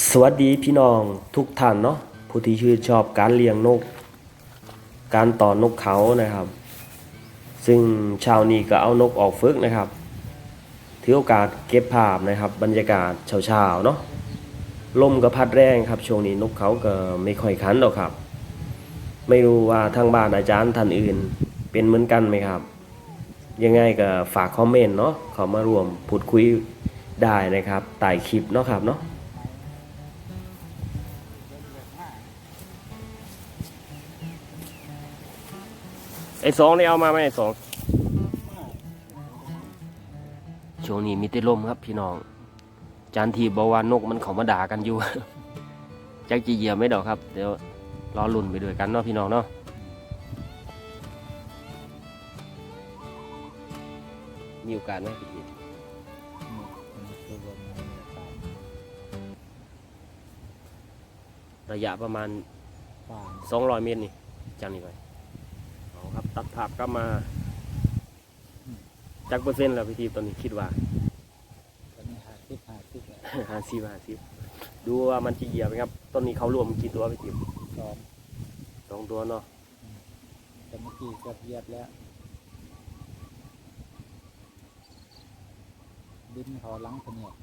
สวัสดีพี่น้องทุกท่านเนาะผู้ที่ชื่นชอบการเลี้ยงนก การต่อนกเขานะครับ ซึ่งชาวนี้ก็เอานกออกฝึกนะครับถือโอกาสเก็บภาพนะครับ บรรยากาศเช้าๆเนาะลมก็พัดแรงครับ ช่วงนี้นกเขาก็ไม่ค่อยคันหรอกครับ ไม่รู้ว่าทางบ้านอาจารย์ท่านอื่น เป็นเหมือนกันไหมครับ ยังไงก็ฝากคอมเมนต์เนาะเขามาร่วมพูดคุยได้นะครับใต้คลิปเนาะครับเนาะ ไอ้สองนี่เอามาไหมไอ้สองช่วงนี้มีแต่ลมครับพี่น้อง จานทีบอกว่านกมันเขามาด่ากันอยู่ จักจีเหยียบไม่ดอกครับ เดี๋ยวรอลุ่นไปด้วยกันเนาะพี่น้องเนาะมีโอกาสไหมพี่ทีระยะประมาณ 200 เมตรนี่จากนี้ไปเอา ครับ ตัดภาพกลับมาจากเปอร์เซ็นต์แล้วพี่ทีตอนนี้คิดว่าตอนนี้หาสิบหาสิบห้าสิบห้าสิบดูว่ามันจะเหยียบไหมครับตอนนี้เขารวมกี่ตัวพี่ทีสองสองตัวเนาะแต่เมื่อกี้เกือบเหยียบแล้วดินเขาหลังเสนียด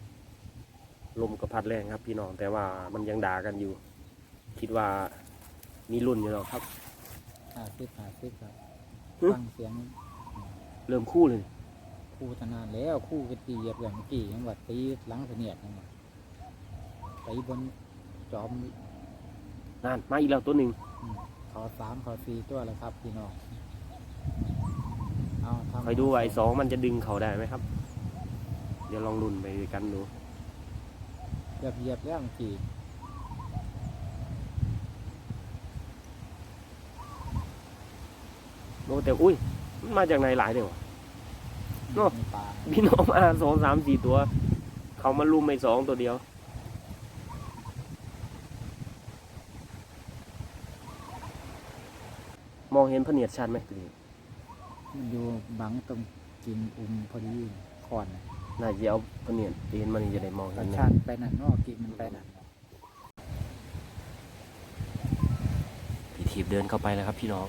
ลมก็พัดแรงครับพี่น้องแต่ว่ามันยังด่ากันอยู่ คิดว่ามีรุ่นอยู่แล้วครับ หาสิบหาสิบครับหึ ฟังเสียงเริ่มคู่เลยคู่ทนานแล้วคู่กตีเหยียบอย่างเมื่อกี้ยังว่าตีหลังเสนียดยังว่าตีบนจอมนั่นมาอีกแล้วตัวหนึ่งขอสามขอสี่ตัวแล้วครับพี่น้องเอาทำคอยดูว่าไอ้สองมันจะดึงเขาได้ไหมครับ เดี๋ยวลองรุ่นไปด้วยกันดู เหยียบเหยียบแล้วเมื่อกี้ โอ้แต่อุ้ยมันมาจากไหนหลายเดียวเนอะในป่าพี่น้องมาสองสามสี่ตัว เขามาลุมไอ้สองตัวเดียวมองเห็นพะเนียดชัดไหมตัวนี้มันอยู่บังตรงกินอุ้มพอดีก่อนนะน่าจะเอาพะเนียดตีนมันจะได้มองกเห็ระนชานะกไปนั่นเนอกกินมันไปนั่นพี่ทีบเดินเข้าไปแล้วครับพี่น้อง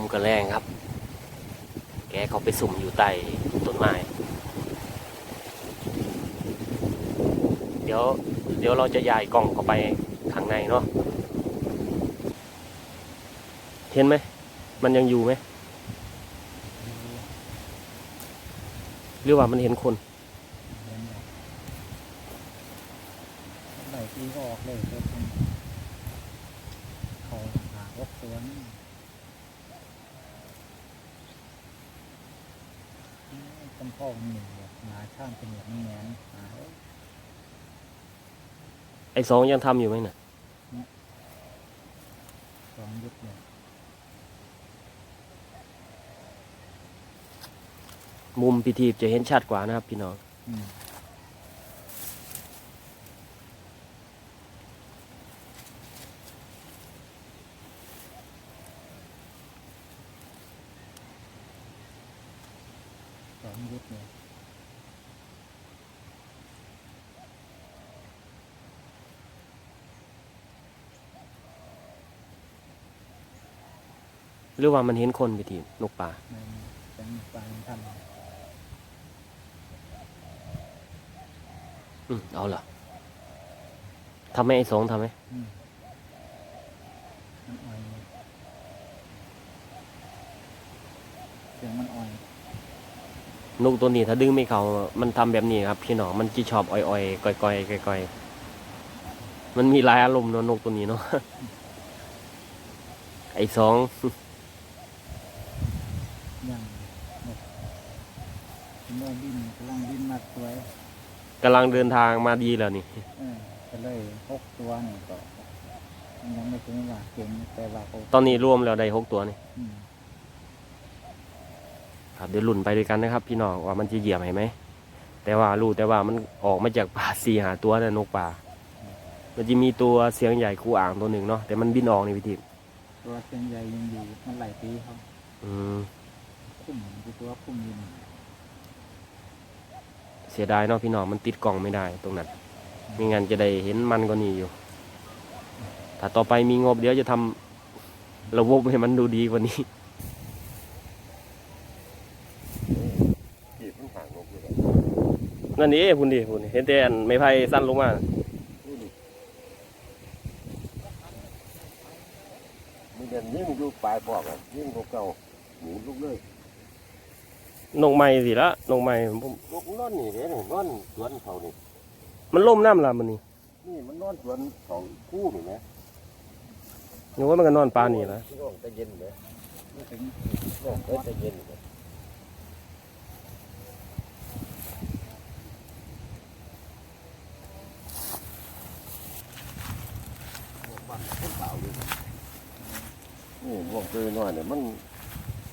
มก็แรงครับ แกเขาไปสุ่มอยู่ใต้ต้นไม้ เดี๋ยวเดี๋ยวเราจะย้ายกล้องเข้าไปข้างในเนาะ เห็นไหม มันยังอยู่ไหม หรือว่ามันเห็นคน เห็นไหมไหลตีก็ออกเลยครับเขาหาวักตัวนี่ ต้นพ่อมันหนึ่งแบบหนาช่างเป็นอย่างนี้แงนหาเอ้ยไอ้สองยังทำอยู่ไหมน่ะ สองยุดเลยมุมพิธีจะเห็นชัดกว่านะครับพี่น้อง อืมสองยุดเลย หรือว่ามันเห็นคนพิธีนกป่ามันเป็นปลาทำอืมเอาเหรอทำไหมไอ้สองทำไหมอืมมันอ่อยเสียงมันอ่อยนกตัวนี้ถ้าดึงไม่เขามันทำแบบนี้ครับ พี่น้องมันจีชอบอ่อยๆก่อยๆก่อยๆมันมีหลายอารมณ์เนอะนกตัวนี้เนาะไอ้สองอ ย่างนกนกบินกำลังบินมาสวยกำลังเดินทางมาดีแล้วนี่เออก็เลยหกตัวนี่ก็มันยังไม่ถึงว่าเก่งแต่ว่าเขาตอนนี้รวมแล้วได้หกตัวนี่อืมครับเดี๋ยวลุ่นไปด้วยกันนะครับ พี่น้องว่ามันจะเหยียบให้ไหมแต่ว่ารู้แต่ว่ามันออกมาจากป่าสี่หาตัวนะนกป่า มันจะมีตัวเสียงใหญ่คู่อ่างตัวหนึ่งเนาะแต่มันบินออกในวิธีตัวเส้นใหญ่ยังอยู่มันไหลตีเขาอืม คุ้มคือตัวคุ้มอยินเสียดายเนาะพี่น้องมันติดกล่องไม่ได้ตรงนั้นไม่งั้นจะได้เห็นมันก็นี่อยู่ ถ้าต่อไปมีงบเดี๋ยวจะทำระบบให้มันดูดีกว่านี้ กีบมันห่างลงไปเลยนั่นนี่คุณดิคุณเห็นแต่อันไม้ไผ่สั้นลงมานี่ดิมีเด่นยิ่งอยู่ปลายปอกอะยิ่งกว่าเก่าหมูลูกเลย นกไม้สิละนกไม้ผมลูกนอนนี่เด้นี่นอนสวนเขานี่มันล่มน้ำละมันนี่นี่มันนอนสวนเขาคู่นี่ไหมนึกว่ามันก็นอนปลานี่ละที่ห้องจะเย็นเลยไม่ถึงห้องเอ้ยจะเย็นเลยบ้านคนเปล่าเลยนี่พวกเจอน้อยเนี่ยมัน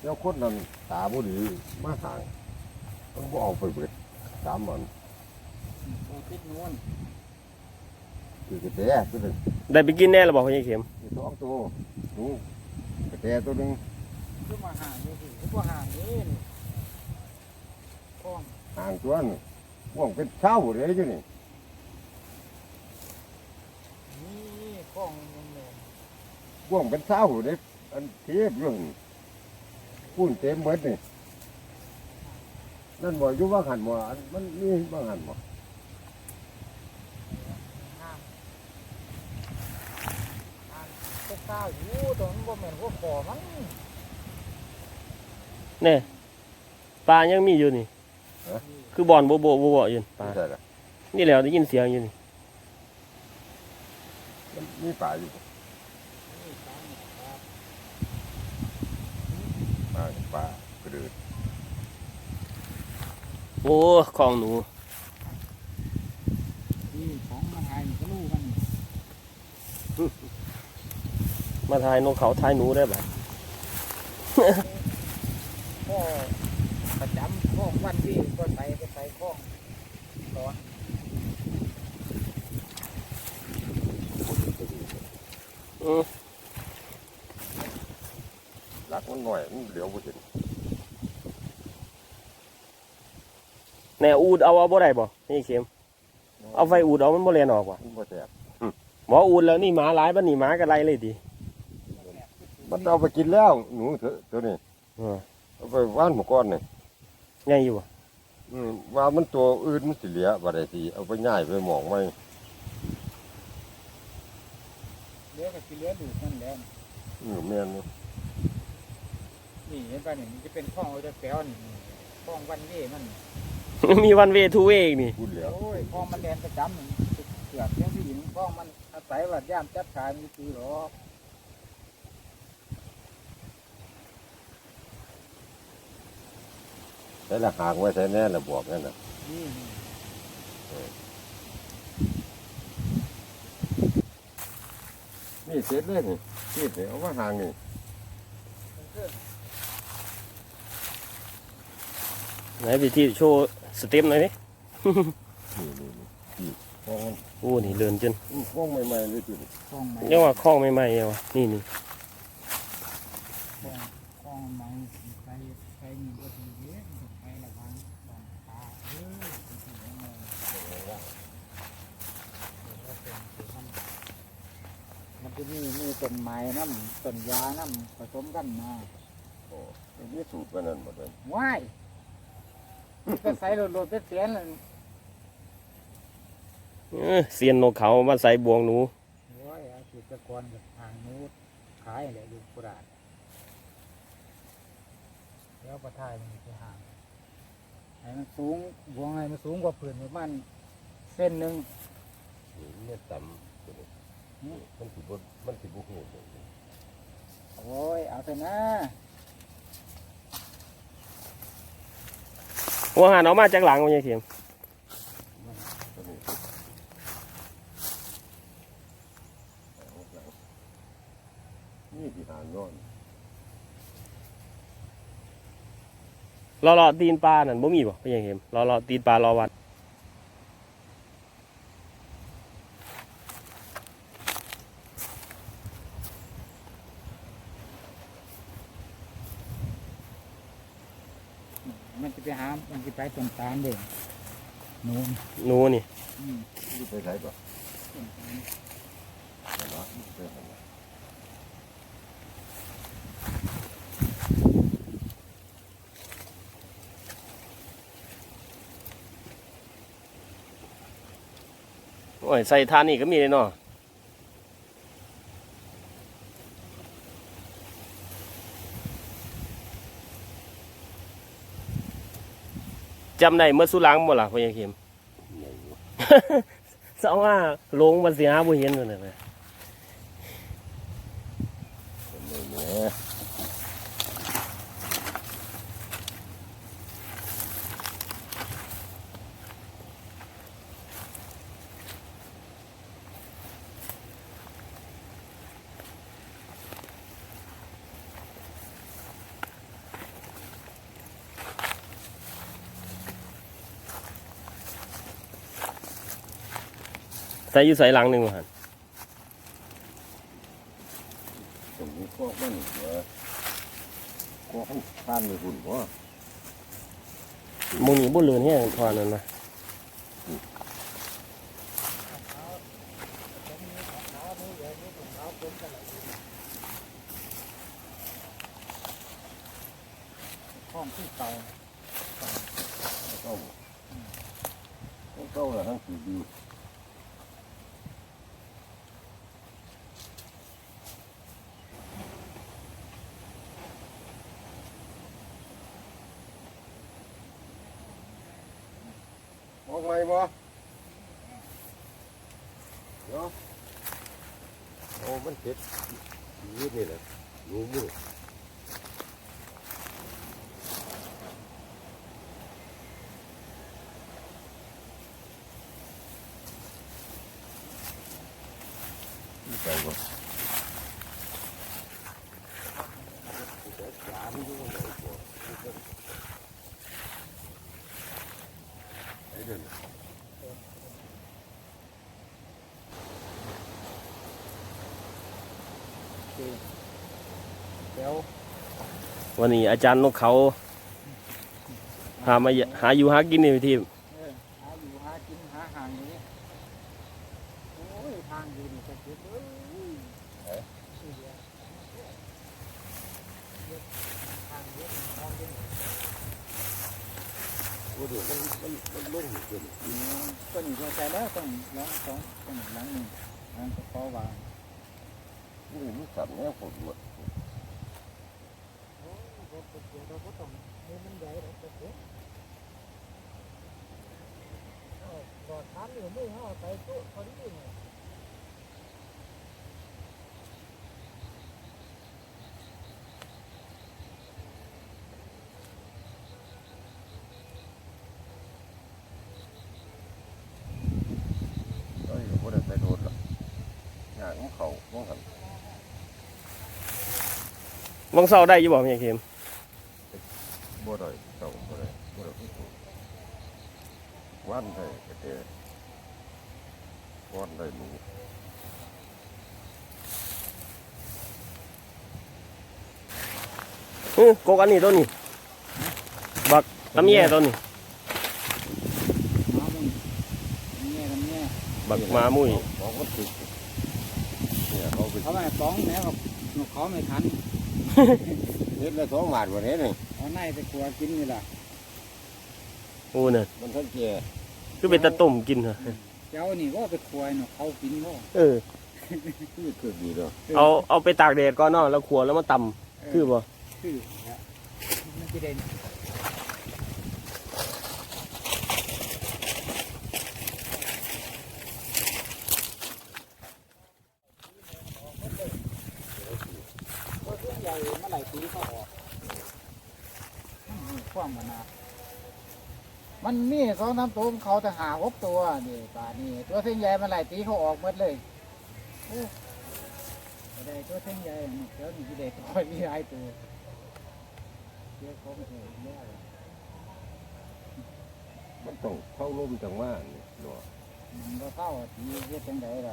แล้วคนนั้นตาบุดีมาห่างมันก็เอาไปเบิดสามวันตัวติดนวลคือกระแตตัวหนึ่งได้ไปกินแน่หรือบอกพ่อใหญ่เข็มมีสองตัวหนูกระแตตัวหนึ่งคือมาห่างนี่สิคือว่าห่างนี่นี่กล้องห่างตัวนึงว่องเป็นเช้าเลยอยู่นี่นี่กล้องมันเลยว่องเป็นเช้าเลยอันเทียบอยู่นี่ พูนเต็มเบิดนี่นั่นบ่อยู่ว่าหันบ่อันมันนี่ว่าหันบ่ห่างห่างก็ก้าวอยู่แตอนนั้นบ่แม่นหัวคอมันแน่ปลายังมีอยู่นี่คือบอลโบโบโบโบอยู่ปลาไม่ใช่ละนี่แหล้วได้ยินเสียงอยู่นี่มันมีป่าอยู่ นี่ตามเนี่ยครับ ป่าป่ากระเดือดโอ้ของหนูนี่ของมาหายก็รู้กันนี่มาทายนกเขาทายหนูได้ไหมพ่อประจำข้องวันที่ก็ใส่ไปใส่ข้องตอนอืมรัก มันหน่อยมันเหลียวบ่เห็นแน่อูดเอาเอาบ่ได้บ่นี่เข็มเอาไฟอูดเอามันบ่เรียนออกว่ะมันบ่แสบหมออูดแล้วนี่หมาหลายบ้านนี่หมาก็ไล่เลยดิมันเอาไปกินแล้ว หนูเถอะตัวนี้เออเอาไปว่านหมูก้อนนี่ใหญ่อยู่บ่อืมว่ามันตัวอื่นมันสิเหลือบ่ได้สิเอาไปย่ายไปหมองไว้เลี้ยกับกิเลี้ยดูดมันแล้วอือแม่นอยู่ นี่เห็นป่ะนี่มันจะเป็นข้องเอาแต่แป้วนี่ข้องวันนี้มันมีวันเวทูเวอีกนี่พูดแล้วโอ้ยข้องมันแดนประจำนี่เกือบเลี้ยงผู้หญิงข้องมันอาศัยว่าย่ามจับขายมีตีหรอกแต่ละหางไว้ใส่แน่ละบวกนั่นน่ะนี่นี่นี่เสร็จเลยนี่นี่นี่เอามาหางนี่ มันคือ ไหนพี่ที่โชว์สเต็ปหน่อยดินี่นี่นี่นี่ ฟองมันโอ้นี่เดินจนอืมฟองใหม่ๆเลยจุดข้องไม้เรียกว่าคล้องใหม่ๆเอาวะนี่นี่ข้องข้องไม้ใครใครมีก็ดีเยอะมันใครละพังข้องตาเออมันสิยังไงมันจะมีมีต้นไม้น้ำต้นยาน้ำผสมกันมาโอ้ยนี่สูตรมันนั่นหมดเลยว้าย ก็ใส่โหลดๆเป็นเสียนเลยเออเสียนนกเขามาใส่บวงหนู โอ้ยอาชีพกรกับทางนู้นขายแหละดูกุราดแล้วประทายมันจะห่างให้มันสูงวงให้มันสูงกว่าผืนประมาณเส้นหนึ่งนี่เนี่ยต่ำตัวนี้นี่มันสิบ่มันสิบ่ฮู้เลยโอ้ยเอาแต่นะ ว่าหานออกมาจากหลังวันยัยเข็มนี่ฐางนอนรอรอตีนปลาหนั่นบ่มีบ่พี่ยังเข็มรอรอตีนปลารอวัน มันจะไปหา มันจะไปตรงตาลเด้นู่นหนูนี่อืมนี่ไปไหนก่อนตรงตาลไปละไปไหนละโอ้ยใส่ทานนี่ก็มีเลยเนาะ จำได้เมื่อสุรังบ่ล่ะพ่อยังเข็ม สองว่าลงมันสิหาบ่เห็นนั่นแหละ เป็นไหนแหน่ ใส่อยู่ใส่หลังหนึงว่าหั่นตรงนี้ก็มันเหรอก็ให้ท่านไม่หุ่นวะหมื้นี้บ่เลือนแฮงทอนั่นนะ ห้องที่เก่า เข้าเข้าแล้วทั้งสี่ดี ออกไงบ่เนาะโอ้มันเจ็บยืดนี่แหละรู้มือ ไปบ่ไปเดิน เดี๋ย ววันนี้อาจารย์นกเขาพามาหาอยู่หากินนี่ที่เออหาอยู่หากินหาห่างอย่างนี้โอ้ยทางอยู่นี่จะเก็บเอ้ยสี่เดือนเย็บทางเย็บมองเย็น โอ้เดี๋ยวมันมันมันลงเกิน อืมต้นนี้เข้าใจแล้วต้องล้างสองต้นหล้างหนึ่งล้างกระเพาะวาง นี่มันสั่นแน่ปวดหัว โอ้ยรถเกี่ยวเราก็ต้องนี่มันใหญ่เราจะเก็บเอากอดทันอยู่มือเขาเอาไปตู้พอดีเนี่ยเอ้ยบ่ได้ไปโดนหรอกอยากของเขาของกันวังเสาได้อยู่บ่พี่เข็มบ่ได้เจ้าบ่ได้บ่ได้ของเขา วันได้ก็แต่วันได้หนูอื้อกกอันนี้ต้นนี้ บักลำแย่ต้นนี้ บักมามุ้ยของมันติดเนี่ยเขาไปเขาไม่ป้องแม่กับนกเขาไม่ทันเฮ็ดละสองบาทวันนี้นี่เอาในไปครัวกินนี่ล่ะ โอ้เนี่ยมันทั้งแก่ คือเป็นตะต้มกินเหรอเจ้านี่ก็ไปครัวนกเขากินก็เออ คือคือดีเด้อเอาเอาไปตากแดดก่อนเนาะแล้วขัวแล้วมาตำคือบ่คือแล้วมันจะเด่นก็เรื่องใหญ่เมื่อไหร่ตีเขาออกมันมีความมันนะ มันมีสองสามตัวมันเขาจะหาหกตัวนี่ป่านี่ตัวเส้นใหญ่เมื่อไหร่ตีเขาออกหมดเลยโอ้ได้ตัวเท่งใหญ่เดี๋ยวนี่เด็กคอยมีหลายตัวเดี๋ยวผมเห็นแล้วมันต้องเข้าร่มจังว่านี่เนาะมันก็เข้าทีเฮ็ดจังไดไร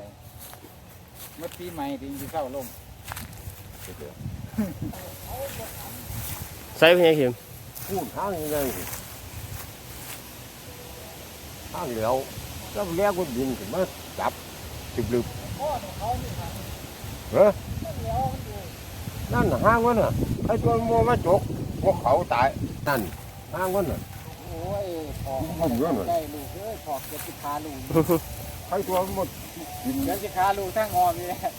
เมื่อปีใหม่ถึงจะเข้าลงเดี๋ยวใส่เพียงเข็มพูดทางยังไง ทางแล้วก็แล้ก็ดินขึ้นมาจับถึกลึกพ่อเขานี่ครับเฮ้ยมันแล้วมันอยู่นั่นน่ะห้างมันน่ะไอ้ตัวโมมาจกพวกเขาตายนั่นห้างมันน่ะโอ้ยถอกมันเยอะหน่อยได้ลูกเอ้ยถอกจะติดขาลูกไอ้ตัวมันหมดกินเดี๋ยวจะขาลูกทั้งงอมีแหละ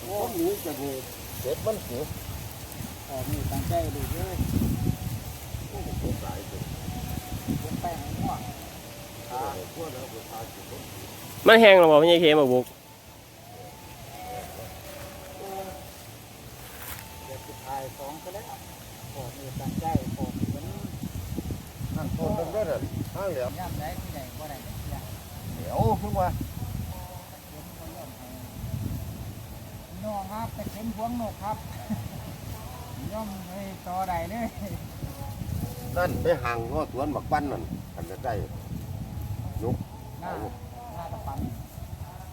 โอ้หนีจะดูเด็ดมันเสียถอกนี่ตั้งใจลูกเอ้ยโอ้โหตายเลยลงไปให้ง่วงอ่าพวกเราไปพาจุดรถมันแห้งแล้วบ่เพียงเข็ มบ่บุกเดี๋ยวจะถ่ายสองก็แล้วถอกนี่ตั้งใจถอกมันนั่นต้งก็นั่นห้างเหลี่ยมย่ำได้ที่ไหนบ่ได้เนี่ยเดี๋ยวขึ้นมาน้องครับไปเข็นพวงนกครับ ย่อมให้ต่อใดเลยนั่นไปห่างง้อสวนบักปั้นนั่นอันจะได้ ยุกหน้าหน้าตะปัน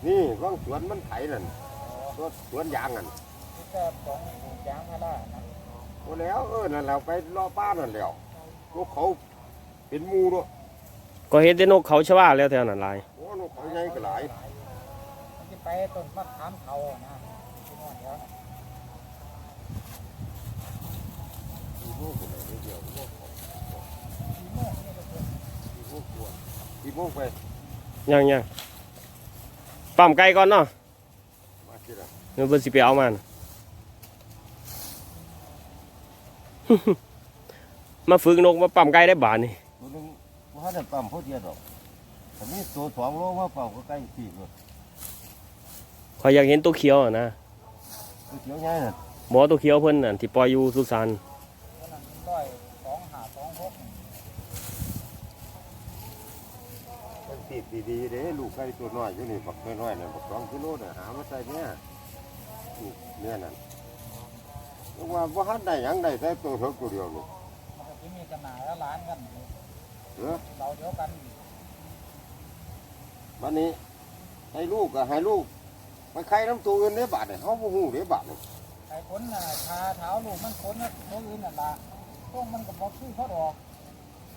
นี่ว่างสวนมันไถนั่นรถสวนยางนั่นที่แต่ของปลูกยางพารานะโอ้แล้วเออนั่นเราไปรอป้านั่นแล้วพวกเขาเป็นหมูเนาะก็เห็นแต่นกเขาชวาแล้วแถวนั้นหลายโอ้นกเขาใหญ่ก็หลายมันจะไปต้นมะขามเขานะที่นอนเดี๋ยวสี่โมงคนละเดียวสี่โมงสี่โมงนี่ก็เป็น สี่โมงก ว่าสี่โมงไปยังยังปั๊มไก่ก่อนเนาะมาที่ละเดี๋ยวเพิ่นสิไปเอามันมาฝึกนกมาปั๊มไก่ได้บาดนี่ตัวนึงว่าได้ปั๊มเขาเดียวดอกแต่นี่ตัวสองโลมาเปล่าก็ใกล้สี่เลยขอยอยากเห็นตัวเขียวอะนะตัวเขียวใหญ่น่ะหมอตัวเขียวเพิ่นน่ะที่ปล่อยอยู่สุสานก็นั่นเป็นร้อยสองหาสองหกนี่ มันติดดีๆเด้ลูกไก่ตัวน้อยอยู่นี่บักน้อยๆนั่นบักสองกิโลน่ะหามาใส่เนี่ยลูกเนี่ยนั่นเพราะว่าว่าหันได้หยังได้แต่ตัวเท่าตัวเดียวลูกมันก็จะมีจำหน่ายแล้วร้านกันอยู่เออเราเดียวกันอยู่วันนี้ให้ลูกก็ให้ลูกไปใครน้ำตัวอื่นได้บาทเนี่ยเขาบ่ฮู้ได้บาทเนี่ยไอ้คนน่ะชาเท้าลูกมันคนน่ะตัวอื่นน่ะละพวกมันก็บอกชื่อเขาดอก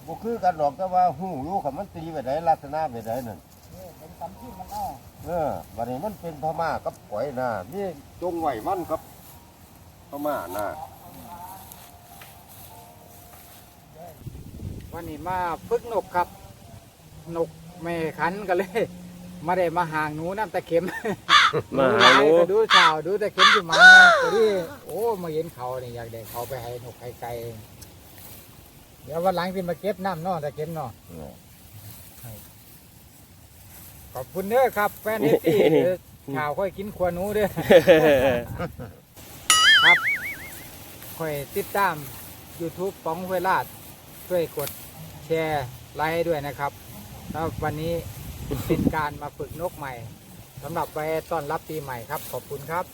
บ่คือกันหรอกแต่ว่าฮู้อยู่คันมันตีไปได้ลักษณะไปได้นั่นเออเป็นคำที่มันเอาเออบัดนี้มันเป็นพม่ากับก๋อยน่ะนี่จงไหวมันครับพม่าน่ะวันนี้มาฝึกนกครับ นกแม่ขันกันเลยมาได้มาห่างหนูน้ำตะเข็มมาหาหนูก็ดูสาวดูตะเข็มอยู่มาตัวนี้โอ้มาเห็นเขาเนี่ยอยากได้เขาไปให้นกให้ไก่ เดี๋ยววันหลังที่มาเก็บน้ำเนอตะเข็มเนอขอบคุณเด้อครับแฟนเอฟซีข่าวค่อยกินขวหนูเด้อ ครับค่อยติดตาม YouTube ป๋องเวลาด ช่วยกดแชร์ไลค์ให้ด้วยนะครับแล้ววันนี้เป็นการมาฝึกนกใหม่สำหรับไปต้อนรับปีใหม่ครับ ขอบคุณครับ